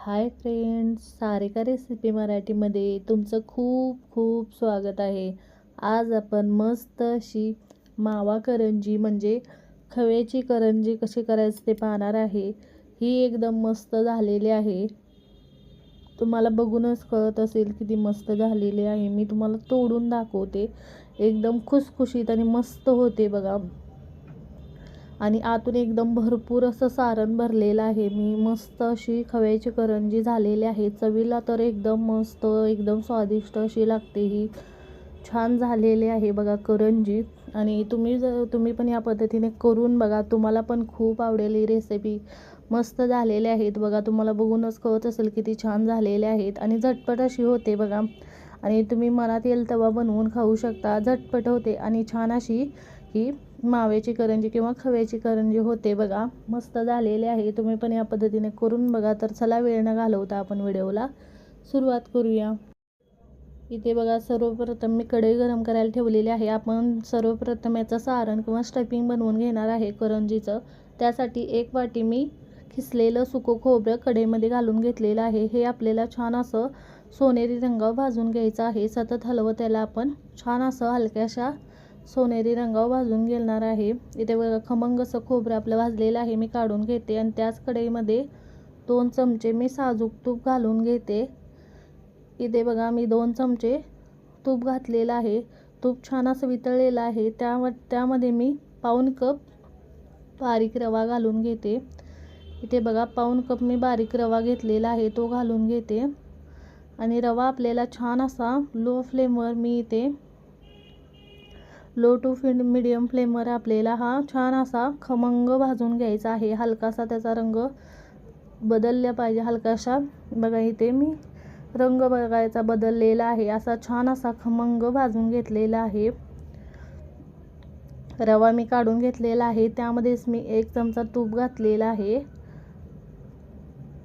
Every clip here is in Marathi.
हाय फ्रेंड्स सारिका रेसिपी मराठीमध्ये तुमचं खूप खूप स्वागत आहे. आज आपण मस्त अशी मावा करंजी म्हणजे खव्याची करंजी कशी करायची ते पाहणार आहे. ही एकदम मस्त झालेली आहे. तुम्हाला बघूनच कळत असेल किती मस्त झालेली आहे. मी तुम्हाला तोडून दाखवते. एकदम खुसखुशीत आणि मस्त होते बघा. आणि आतून एकदम भरपूर असं सारण भरलेलं आहे. मी मस्त अशी खव्याची करंजी झालेली आहे. चवीला तर एकदम मस्त एकदम स्वादिष्ट अशी लागते ही. छान झालेली आहे बघा करंजी. आणि तुम्ही जर तुम्ही पण या पद्धतीने करून बघा. तुम्हाला पण खूप आवडेल ही रेसिपी मस्त झालेले आहेत बघा. तुम्हाला बघूनच कळत असेल किती छान झालेले आहेत. आणि झटपट अशी होते बघा. आणि तुम्ही मनात येईल तेव्हा बनवून खाऊ शकता. झटपट होते आणि छान अशी ही माव्याची करंजी किंवा खव्याची करंजी होते बघा. मस्त झालेली आहे. तुम्ही पण या पद्धतीने करून बघा. तर चला वेळ न घालवता आपण व्हिडिओला सुरुवात करूया. इथे बघा सर्वप्रथम मी कढई गरम करायला ठेवलेली आहे. आपण सर्वप्रथम याचं सारण किंवा स्टफिंग बनवून घेणार आहे करंजीचं. त्यासाठी एक वाटी मी खिसलेलं सुकं खोबरं कढईमध्ये घालून घेतलेलं आहे. हे आपल्याला छान असं सोनेरी रंगावर भाजून घ्यायचं आहे. सतत हलवं त्याला आपण छान असं हलक्याशा सोनेरी रंगावर भाजून घेणार आहे. इथे बघा खमंग असं खोबरं आपलं भाजलेलं आहे मी काढून घेते. आणि त्याच कढईमध्ये दोन चमचे मी साजूक तूप घालून घेते. इथे बघा मी दोन चमचे तूप घातलेलं आहे. तूप छान असं वितळलेलं आहे. त्या त्यामध्ये मी पाऊन कप बारीक रवा घालून घेते. इथे बघा पाऊन कप मी बारीक रवा घेतलेला आहे तो घालून घेते. आणि रवा आपल्याला छान असा लो फ्लेमवर मी इथे लो टू फिंड मिडियम फ्लेमवर आपल्याला हा छान असा खमंग भाजून घ्यायचा आहे. हलकासा त्याचा रंग बदलला पाहिजे. हलकाशा बघा इथे मी रंग बघायचा बदललेला आहे. असा छान असा खमंग भाजून घेतलेला आहे. रवा मी काढून घेतलेला आहे. त्यामध्येच मी एक चमचा तूप घातलेला आहे.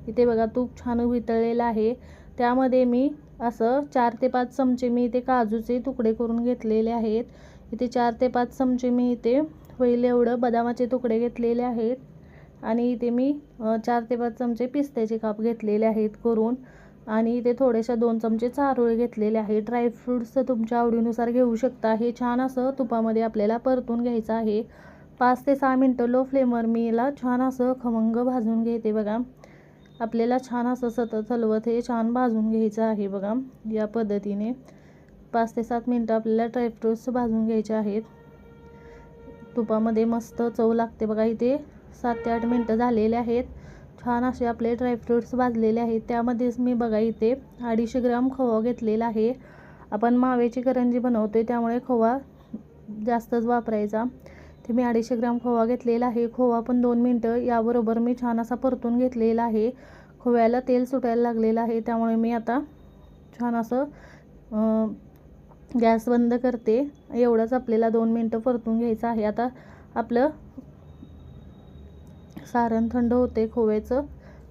इथे बघा तूप छान वितळलेलं आहे. त्यामध्ये मी असं चार ते पाच चमचे मी इथे काजूचे तुकडे करून घेतलेले आहेत. इथे चार ते पाच चमचे मी इथे होईल एवढं बदामाचे तुकडे घेतलेले आहेत. आणि इथे मी चार ते पाच चमचे पिस्त्याचे काप घेतलेले आहेत करून. आणि इथे थोडेशा दोन चमचे चारोळे घेतलेले आहेत. ड्रायफ्रूट्स तुमच्या आवडीनुसार घेऊ शकता. हे छान असं तुपामध्ये आपल्याला परतून घ्यायचं आहे. पाच ते सहा मिनटं लो फ्लेमवर मी याला छान असं खमंग भाजून घेते बघा. आपल्याला छान असं सतत हलवत हे छान भाजून घ्यायचं आहे बघा. या पद्धतीने. पाच ते सात मिनटं आपल्याला ड्रायफ्रूट्स भाजून घ्यायचे आहेत. तुपामध्ये मस्त चव लागते बघा इथे सात ते आठ मिनटं झालेले आहेत. छान असे आपले ड्रायफ्रूट्स भाजलेले आहेत. त्यामध्येच मी बघा इथे अडीचशे ग्राम खवा घेतलेला आहे. आपण माव्याची करंजी बनवतो आहे त्यामुळे खवा जास्तच वापरायचा. ते मी अडीचशे ग्राम खवा घेतलेला आहे. खोवा पण दोन मिनटं याबरोबर मी छान असा परतून घेतलेला आहे. खोव्याला तेल सुटायला लागलेलं आहे त्यामुळे मी आता छान असं गॅस बंद करते. एवढंच आपल्याला दोन मिनटं परतून घ्यायचं आहे. आता आपलं सारण थंड होते खोव्याचं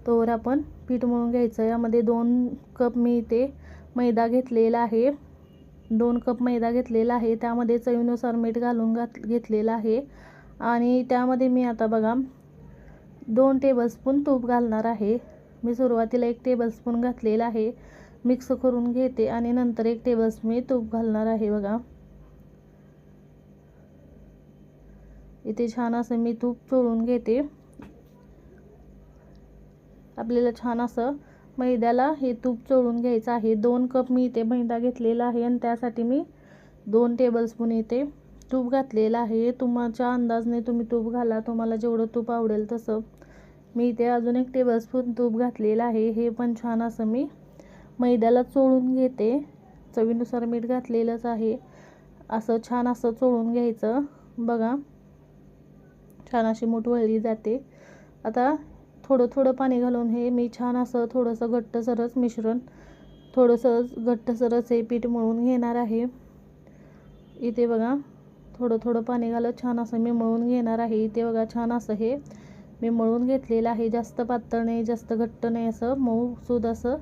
तोवर आपण पीठ मळून घ्यायचं. यामध्ये दोन कप मी इथे मैदा घेतलेला आहे. दोन कप मैदा घेतलेला आहे. त्यामध्ये चवीनुसार मीठ घालून घात घेतलेलं आहे. आणि त्यामध्ये मी आता बघा दोन टेबलस्पून तूप घालणार आहे. मी सुरुवातीला एक टेबलस्पून घातलेला आहे. मिक्स करून घेते आणि नंतर एक टेबलस्पून मी तूप घालणार आहे बघा. इथे छान असं मी तूप चोळून घेते. आपल्याला छान असं मैद्याला हे तूप चोळून घ्यायचं आहे. दोन कप मी इथे मैदा घेतलेला आहे आणि त्यासाठी मी दोन टेबलस्पून इथे तूप घातलेलं आहे. तुमच्या अंदाजने तुम्ही तूप घाला. तुम्हाला जेवढं तूप आवडेल तसं. मी इथे अजून एक टेबलस्पून तूप घातलेलं आहे. हे पण छान असं मी मैद्याला चोळून घेते. चवीनुसार मीठ घातलेलंच आहे. असं छान असं चोळून घ्यायचं. बघा. छान अशी मूठ वळली जाते. आता थोडं थोडं पाणी घालून हे मी छान असं थोडंसं घट्टसरच मिश्रण थोडंसं घट्टसरच हे पीठ मळून घेणार आहे. इथे बघा. थोडं थोडं पाणी घालत छान असं मी मळून घेणार आहे. इथे बघा छान असं हे मी मळून घेतलेलं आहे. जास्त पातळ नाही जास्त घट्ट नाही असं मऊ सूद असं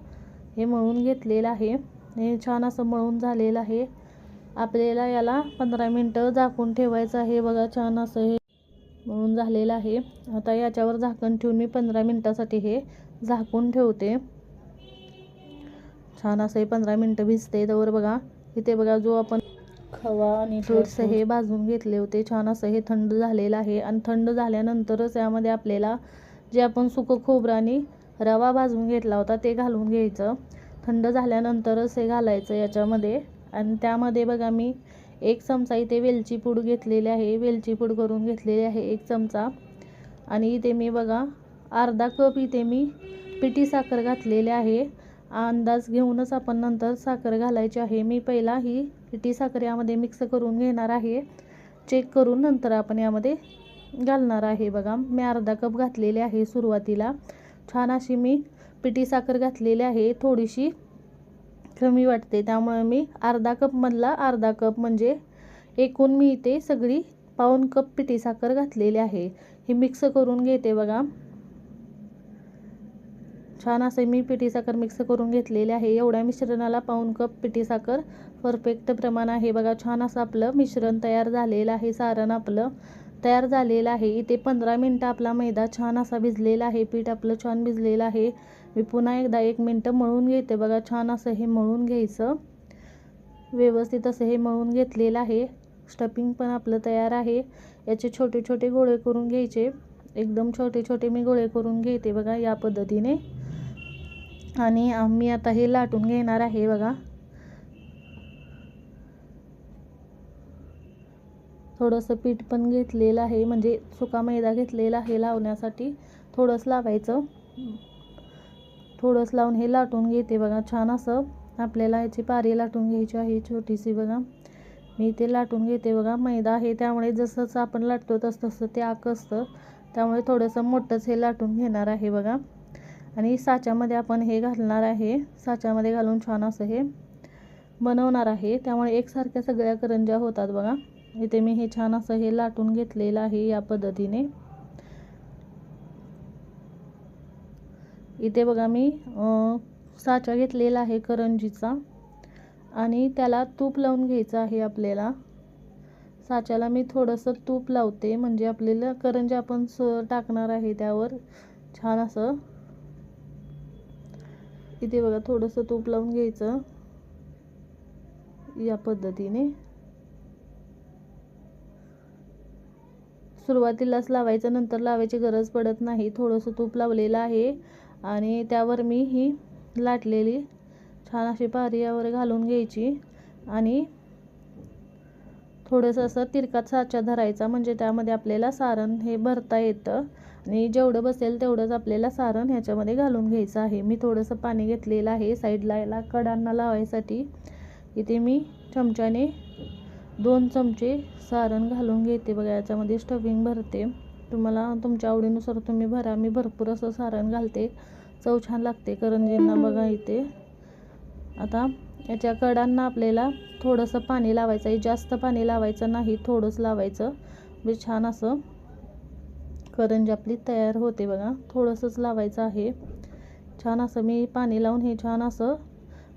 हे मळून घेतलेलं आहे. हे छान असं मळून झालेलं आहे. आपल्याला याला पंधरा मिनटं झाकून ठेवायचं आहे. बघा छान असं हे मळून झालेलं आहे. आता याच्यावर झाकण ठेवून मी पंधरा मिनटासाठी हे झाकून ठेवते. छान असं हे पंधरा मिनटं भिजते त्यावर बघा. इथे बघा जो आपण खवा आणि फ्रुट्स हे भाजून घेतले होते छान असं हे थंड झालेलं आहे. आणि थंड झाल्यानंतरच यामध्ये आपल्याला जे आपण सुकं खोबरं आणि रवा भाजून घेतला होता ते घालून घ्यायचं. थंड झाल्यानंतरच हे घालायचं याच्यामध्ये. आणि त्यामध्ये बघा मी एक चमचा इथे वेलची पूड घेतलेली आहे. वेलची पूड करून घेतलेली आहे एक चमचा. आणि इथे मी बघा अर्धा कप इथे मी पिठी साखर घातलेली आहे. अंदाज घेऊनच आपण नंतर साखर घालायची आहे. मी पहिला ही पिठी साखर यामध्ये मिक्स करून घेणार आहे. चेक करून नंतर आपण यामध्ये घालणार आहे. बघा मी अर्धा कप घातलेले आहे सुरुवातीला. छान अशी मी पिठी साखर घातलेली आहे. थोडीशी कमी वाटते. त्यामुळे मी अर्धा कपमधला अर्धा कप म्हणजे एकूण मी इथे सगळी पाऊण कप पिठी साखर घातलेली आहे. ही मिक्स करून घेते बघा. छान असे मी पिठी साखर मिक्स करून घेतलेले आहे. एवढ्या मिश्रणाला पाऊण कप पिठी साखर परफेक्ट प्रमाण आहे. बघा छान असं आपलं मिश्रण तयार झालेलं आहे. सारण आपलं. तयार झालेला आहे. इथे पंधरा मिनटं आपला मैदा छान असा भिजलेला आहे. पीठ आपलं छान भिजलेलं आहे. मी पुन्हा एकदा एक मिनटं मळून घेते. बघा छान असं हे मळून घ्यायचं. व्यवस्थित असं हे मळून घेतलेलं आहे. स्टफिंग पण आपलं तयार आहे. याचे छोटे छोटे गोळे करून घ्यायचे. एकदम छोटे छोटे मी गोळे करून घेते बघा या पद्धतीने. आणि आम्ही आता हे लाटून घेणार आहे बघा. थोडंसं पीठ पण घेतलेलं आहे म्हणजे सुका मैदा घेतलेला आहे लावण्यासाठी. थोडंसं लावायचं. थोडंसं लावून हे लाटून घेते बघा छान असं. आपल्याला याची पारी लाटून घ्यायची आहे छोटीशी बघा. मी ते लाटून घेते बघा. मैदा आहे त्यामुळे जसंच आपण लाटतो तसं तसं ते आक असतं. त्यामुळे थोडंसं मोठंच हे लाटून घेणार आहे बघा. आणि साच्यामध्ये आपण हे घालणार आहे. साच्यामध्ये घालून छान असं हे बनवणार आहे. त्यामुळे एकसारख्या सगळ्या करंज्या होतात बघा. इथे मी हे छान असं हे लाटून घेतलेलं आहे या पद्धतीने. इथे बघा मी साचा घेतलेला आहे करंजीचा आणि त्याला तूप लावून घ्यायचं आहे आपल्याला. साच्याला मी थोडंसं तूप लावते म्हणजे आपल्याला करंजी आपण स टाकणार आहे त्यावर. छान असं. इथे बघा थोडंसं तूप लावून घ्यायचं या पद्धतीने. सुरुवातीलाच लावायचं नंतर लावायची गरज पडत नाही. थोडंसं तूप लावलेलं आहे आणि त्यावर मी ही लाटलेली छान अशी पारी यावर घालून घ्यायची आणि थोडंसं असं तिरकात साचा धरायचा म्हणजे त्यामध्ये आपल्याला सारण हे भरता येतं. आणि जेवढं बसेल तेवढंच आपल्याला सारण ह्याच्यामध्ये घालून घ्यायचं आहे. मी थोडंसं पाणी घेतलेलं आहे साईडला याला कडांना लावायसाठी. इथे मी चमच्याने दोन चमचे सारण घालून घेते बघा याच्यामध्ये स्टफिंग भरते. तुम्हाला तुमच्या आवडीनुसार तुम्ही भरा. मी भरपूर असं सारण घालते. चव छान लागते करंजींना बघा इथे. आता याच्या कडांना आपल्याला थोडंसं पाणी लावायचं आहे. जास्त पाणी लावायचं नाही थोडंच लावायचं. म्हणजे छान असं करंजी आपली तयार होते बघा. थोडंसंच लावायचं आहे. छान असं मी पाणी लावून हे छान असं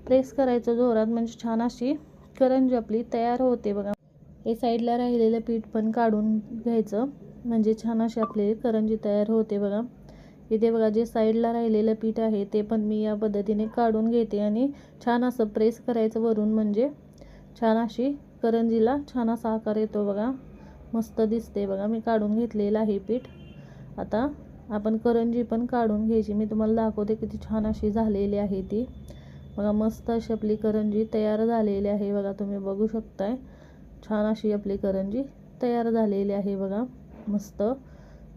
प्रेस करायचं जोरात. म्हणजे छान अशी करंजी आपली तयार होते बघा. हे साईडला राहिलेलं पीठ पण काढून घ्यायचं. म्हणजे छान अशी आपली करंजी तयार होते बघा. इथे बघा जे साईडला राहिलेलं पीठ आहे ते पण मी या पद्धतीने काढून घेते आणि छान असं प्रेस करायचं वरून म्हणजे छान अशी करंजीला छान असा आकार येतो बघा. मस्त दिसते बघा. मी काढून घेतलेलं आहे पीठ. आता आपण करंजी पण काढून घ्यायची. मी तुम्हाला दाखवते किती छान अशी झालेली आहे ती. बघा मस्त अशी आपली करंजी तयार झालेली आहे बघा तुम्ही बघू शकताय. छान अशी आपली करंजी तयार झालेली आहे बघा मस्त.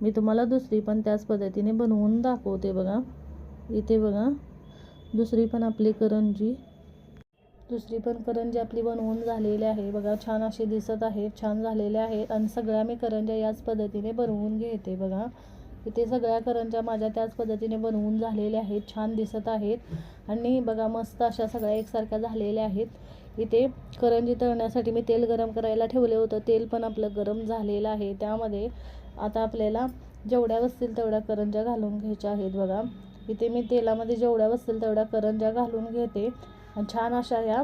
मी तुम्हाला दुसरी पण त्याच पद्धतीने बनवून दाखवते बघा. इथे बघा दुसरी पण आपली करंजी. दुसरी पण करंजी आपली बनवून झालेली आहे बघा छान अशी दिसत आहे छान झालेले आहेत आणि सगळ्या मी करंज्या याच पद्धतीने बनवून घेते बघा. इथे सगळ्या करंज्या माझ्या त्याच पद्धतीने बनवून झालेल्या आहेत छान दिसत आहेत. आणि बघा मस्त अशा सगळ्या एकसारख्या झालेल्या आहेत. इथे करंजी तळण्यासाठी मी तेल गरम करायला ठेवलं होतं. तेल पण आपलं गरम झालेलं आहे. त्यामध्ये आता आपल्याला जेवढ्या बसतील तेवढ्या करंज्या घालून घ्यायच्या आहेत बघा. इथे मी तेलामध्ये जेवढ्या बसतील तेवढ्या करंज्या घालून घेते. आणि छान अशा ह्या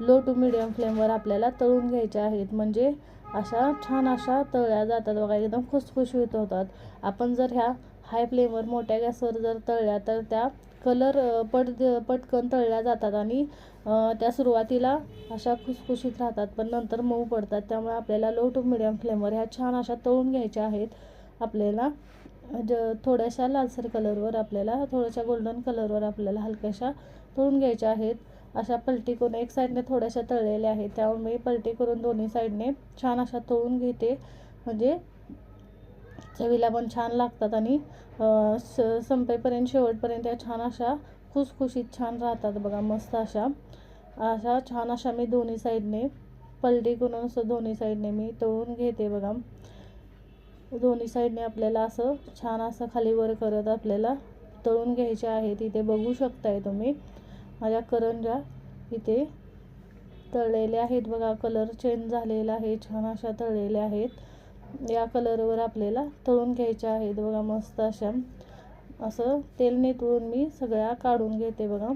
लो टू मिडियम फ्लेमवर आपल्याला तळून घ्यायच्या आहेत. म्हणजे अशा छान अशा तळल्या जातात बघा एकदम खुसखुशीत होतात. आपण जर ह्या हाय फ्लेमवर मोठ्या गॅसवर जर तळल्या तर त्या कलर पट पटकन तळल्या जातात आणि त्या सुरुवातीला अशा खुसखुशीत राहतात पण नंतर मऊ पडतात. त्यामुळे आपल्याला लो टू मिडियम फ्लेमवर ह्या छान अशा तळून घ्यायच्या आहेत. आपल्याला ज थोड्याशा लालसर कलरवर आपल्याला थोड्याशा गोल्डन कलरवर आपल्याला हलक्याशा तळून घ्यायच्या आहेत. अशा पलटी करून एक साईडने थोड्याशा तळलेल्या आहेत. त्यामुळे मी पलटी करून दोन्ही साईडने छान अशा तळून घेते. म्हणजे चवीला पण छान लागतात आणि स संपेपर्यंत शेवटपर्यंत त्या छान अशा खुसखुशीत छान राहतात बघा मस्त अशा. अशा छान अशा मी दोन्ही साईडने पलटी करून असं दोन्ही साईडने मी तळून घेते बघा. दोन्ही साईडने आपल्याला असं छान असं खाली वर करत आपल्याला तळून घ्यायचे आहेत इथे बघू शकताय तुम्ही. माझ्या करंजा इथे तळलेल्या आहेत. बघा कलर चेंज झालेला आहे. छान अशा तळलेल्या आहेत. या कलरवर आपल्याला तळून घ्यायच्या आहेत. बघा मस्त अशा. असं तेल नेतळून मी सगळ्या काढून घेते बघा.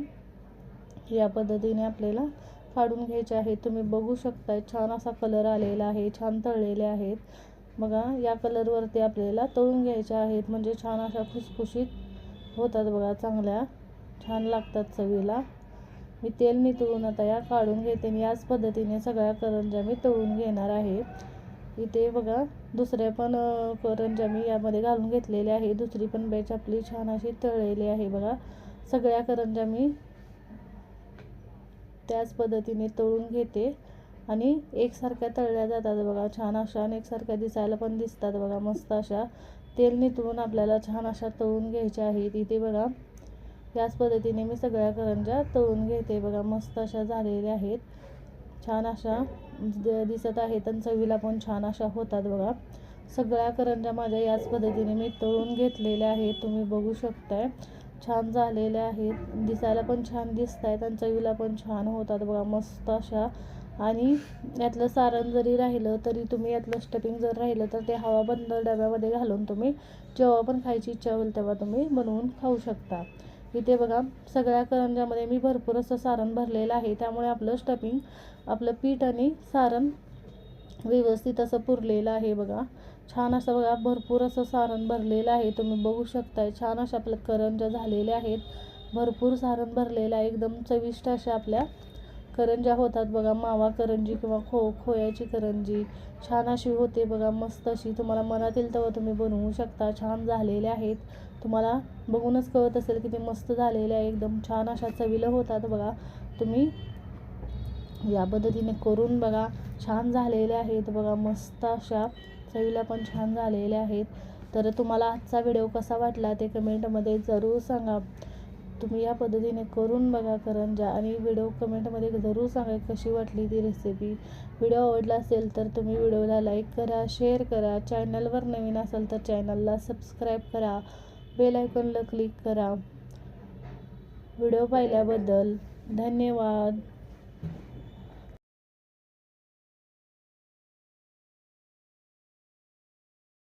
या पद्धतीने आपल्याला काढून घ्यायचे आहेत. तुम्ही बघू शकताय छान असा कलर आलेला आहे. छान तळलेले आहेत. बघा या कलरवरती आपल्याला तळून घ्यायच्या आहेत. म्हणजे छान अशा खुसखुशीत होतात बघा चांगल्या. छान लागतात चवीला. मी तेल नितळून आता या काढून घेते. आणि याच पद्धतीने सगळ्या करंज्या मी तळून घेणार आहे. इथे बघा दुसऱ्या पण करंज्या मी यामध्ये घालून घेतलेल्या आहे. दुसरी पण बॅच आपली छान अशी तळलेली आहे बघा. सगळ्या करंज्या मी त्याच पद्धतीने तळून घेते. आणि एकसारख्या तळल्या जातात बघा. छान अशा आणि एकसारख्या दिसायला पण दिसतात बघा. मस्त अशा तेल नितळून आपल्याला छान अशा तळून घ्यायच्या आहेत. इथे बघा याच पद्धतीने मी सगळ्या करंज्या तळून घेते. बघा मस्त अशा झालेल्या आहेत. छान अशा द- दिसत आहेत आणि चवीला पण छान अशा होतात बघा. सगळ्या करंज्या माझ्या याच पद्धतीने मी तळून घेतलेल्या आहेत. तुम्ही बघू शकताय. छान झालेल्या आहेत. दिसायला पण छान दिसत आहेत आणि चवीला पण छान होतात बघा. मस्त अशा. आणि यातलं सारण जरी राहिलं तरी तुम्ही यातलं स्टफिंग जर राहिलं तर ते हवाबंद डब्यामध्ये घालून तुम्ही जेव्हा पण खायची इच्छा होईल तेव्हा तुम्ही बनवून खाऊ शकता. इथे बघा सगळ्या करंज्यामध्ये मी भरपूर असं सारण भरलेलं आहे. त्यामुळे आपलं स्टफिंग आपलं पीठ आणि सारण व्यवस्थित असं पुरलेलं आहे बघा. छान असं बघा भरपूर असं सारण भरलेलं आहे. तुम्ही बघू शकताय छान अशा आपल्या करंज्या झालेल्या आहेत. भरपूर सारण भरलेलं आहे. एकदम चविष्ट अशा आपल्या करंज्या होतात बघा मावा करंजी किंवा खो खोयाची करंजी. छान अशी होते बघा मस्त अशी. तुम्हाला मनात येईल तेव्हा तुम्ही बनवू शकता. छान झालेल्या आहेत. तुम्हाला बघूनच कळत असेल की ते मस्त झालेले आहे. एकदम छान अशा चवीला होतात बघा. तुम्ही या पद्धतीने करून बघा. छान झालेल्या आहेत बघा मस्त अशा चवीला पण छान झालेल्या आहेत. तर तुम्हाला आजचा व्हिडिओ कसा वाटला ते कमेंटमध्ये जरूर सांगा. तुम्ही या पद्धतीने करून बघा करंजा आणि व्हिडिओ कमेंटमध्ये जरूर सांगा कशी वाटली ती रेसिपी व्हिडिओ आवडला असेल तर तुम्ही व्हिडिओला लाईक करा शेअर करा. चॅनलवर नवीन असाल तर चॅनलला सबस्क्राईब करा. बेल आयकॉनला क्लिक करा. व्हिडिओ पाहिल्याबद्दल धन्यवाद.